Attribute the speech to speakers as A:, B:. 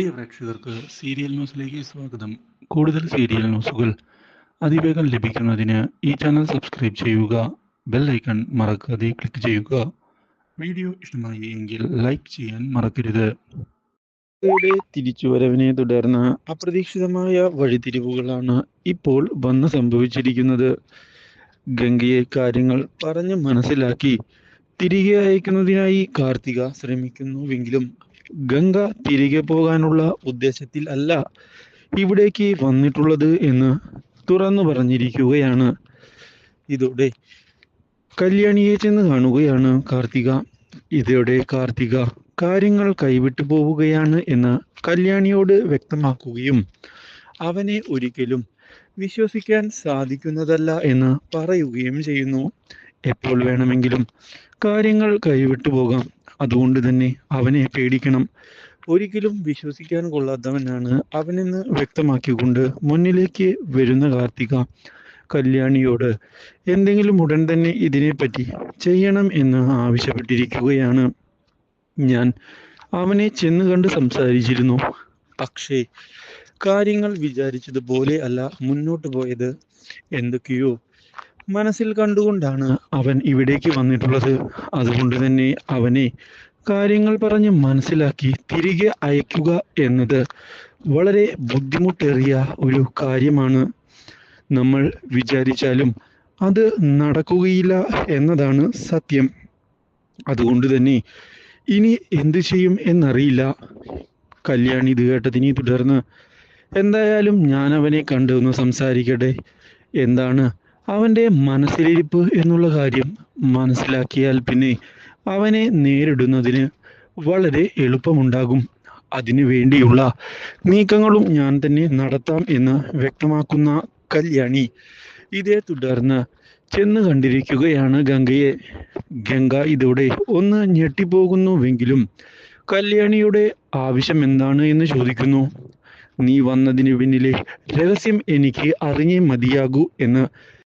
A: പ്രിയ പ്രേക്ഷകർക്ക് സീരിയൽ ന്യൂസിലേക്ക് സ്വാഗതം. കൂടുതൽ സീരിയൽ ന്യൂസുകൾ അതിവേഗം ലഭിക്കുന്നതിന് ഈ ചാനൽ സബ്സ്ക്രൈബ് ചെയ്യുക ബെൽ ഐക്കൺ മറക്കാതെ ക്ലിക്ക് ചെയ്യുക. വീഡിയോ ഇഷ്ടമായി എങ്കിൽ ലൈക്ക് ചെയ്യാൻ മറക്കരുത്. തിരിച്ചുവരവിനെ തുടർന്ന് അപ്രതീക്ഷിതമായ വഴിതിരിവുകളാണ് ഇപ്പോൾ വന്ന് സംഭവിച്ചിരിക്കുന്നത്. ഗംഗയെ കാര്യങ്ങൾ പറഞ്ഞ് മനസ്സിലാക്കി തിരികെ അയക്കുന്നതിനായി കാർത്തിക ശ്രമിക്കുന്നുവെങ്കിലും ഗംഗ തിരികെ പോകാനുള്ള ഉദ്ദേശത്തിൽ അല്ല ഇവിടേക്ക് വന്നിട്ടുള്ളത് എന്ന് തുറന്നു പറഞ്ഞിരിക്കുകയാണ്. ഇതോടെ കല്യാണിയെ ചെന്ന് കാണുകയാണ് കാർത്തിക. ഇതോടെ കാർത്തിക കാര്യങ്ങൾ കൈവിട്ടു പോവുകയാണ് എന്ന് കല്യാണിയോട് വ്യക്തമാക്കുകയും അവനെ ഒരിക്കലും വിശ്വസിക്കാൻ സാധിക്കുന്നതല്ല എന്ന് പറയുകയും ചെയ്യുന്നു. എപ്പോൾ വേണമെങ്കിലും കാര്യങ്ങൾ കൈവിട്ടു പോകാം. അതുകൊണ്ട് തന്നെ അവനെ പേടിക്കണം. ഒരിക്കലും വിശ്വസിക്കാൻ കൊള്ളാത്തവനാണ്. അവനെന്ന് വ്യക്തമാക്കിക്കൊണ്ട് മുന്നിലേക്ക് വരുന്ന കാർത്തിക കല്യാണിയോട് എന്തെങ്കിലും ഉടൻ തന്നെ ഇതിനെപ്പറ്റി ചെയ്യണം എന്ന് ആവശ്യപ്പെട്ടിരിക്കുകയാണ്. ഞാൻ അവനെ ചെന്ന് കണ്ട് സംസാരിച്ചിരുന്നു. പക്ഷേ കാര്യങ്ങൾ വിചാരിച്ചതുപോലെ അല്ല മുന്നോട്ട് പോയത്. എന്തൊക്കെയോ മനസ്സിൽ കണ്ടുകൊണ്ടാണ്. അവൻ ഇവിടേക്ക് വന്നിട്ടുള്ളത്. അതുകൊണ്ട് തന്നെ അവനെ കാര്യങ്ങൾ പറഞ്ഞ് മനസ്സിലാക്കി തിരികെ അയക്കുക എന്നത് വളരെ ബുദ്ധിമുട്ടേറിയ ഒരു കാര്യമാണ്. നമ്മൾ വിചാരിച്ചാലും അത് നടക്കുകയില്ല എന്നതാണ് സത്യം. അതുകൊണ്ട് തന്നെ ഇനി എന്ത് ചെയ്യും എന്നറിയില്ല. കല്യാണി ഇത് കേട്ടതിനെ തുടർന്ന് എന്തായാലും ഞാൻ അവനെ കണ്ടു ഒന്ന് സംസാരിക്കട്ടെ. എന്താണ് അവന്റെ മനസ്സിലിരിപ്പ് എന്നുള്ള കാര്യം മനസ്സിലാക്കിയാൽ പിന്നെ അവനെ നേരിടുന്നതിന് വളരെ എളുപ്പമുണ്ടാകും. അതിനു വേണ്ടിയുള്ള നീക്കങ്ങളും ഞാൻ തന്നെ നടത്താം എന്ന് വ്യക്തമാക്കുന്ന കല്യാണി ഇതേ തുടർന്ന് ചെന്ന് കണ്ടിരിക്കുകയാണ് ഗംഗയെ. ഗംഗ ഇതോടെ ഒന്ന് ഞെട്ടിപ്പോകുന്നുവെങ്കിലും കല്യാണിയുടെ ആവശ്യം എന്താണ് എന്ന് ചോദിക്കുന്നു. നീ വന്നതിന് പിന്നിലെ രഹസ്യം എനിക്ക് അറിഞ്ഞേ മതിയാകൂ എന്ന്